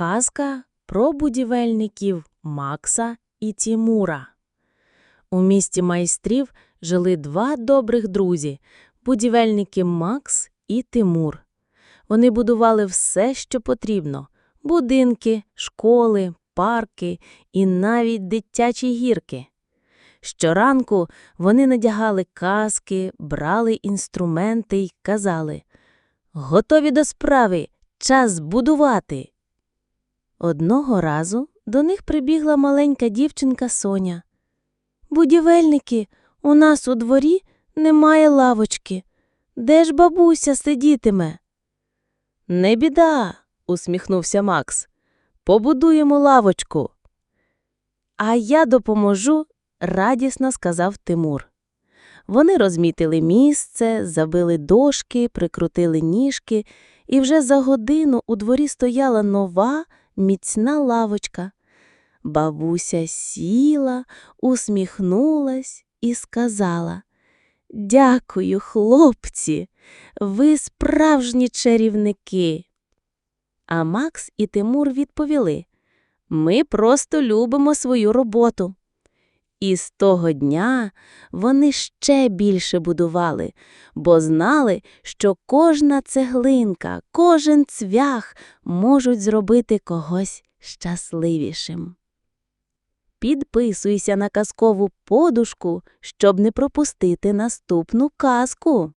Казка про будівельників Макса і Тімура. У місті майстрів жили два добрих друзі – будівельники Макс і Тимур. Вони будували все, що потрібно – будинки, школи, парки і навіть дитячі гірки. Щоранку вони надягали каски, брали інструменти й казали «Готові до справи! Час будувати!» Одного разу до них прибігла маленька дівчинка Соня. «Будівельники, у нас у дворі немає лавочки. Де ж бабуся сидітиме?» «Не біда!» – усміхнувся Макс. «Побудуємо лавочку!» «А я допоможу!» – радісно сказав Тимур. Вони розмітили місце, забили дошки, прикрутили ніжки, і вже за годину у дворі стояла нова, міцна лавочка. Бабуся сіла, усміхнулась і сказала Дякую, хлопці, ви справжні чарівники. А Макс і Тимур відповіли Ми просто любимо свою роботу. І з того дня вони ще більше будували, бо знали, що кожна цеглинка, кожен цвях можуть зробити когось щасливішим. Підписуйся на казкову подушку, щоб не пропустити наступну казку.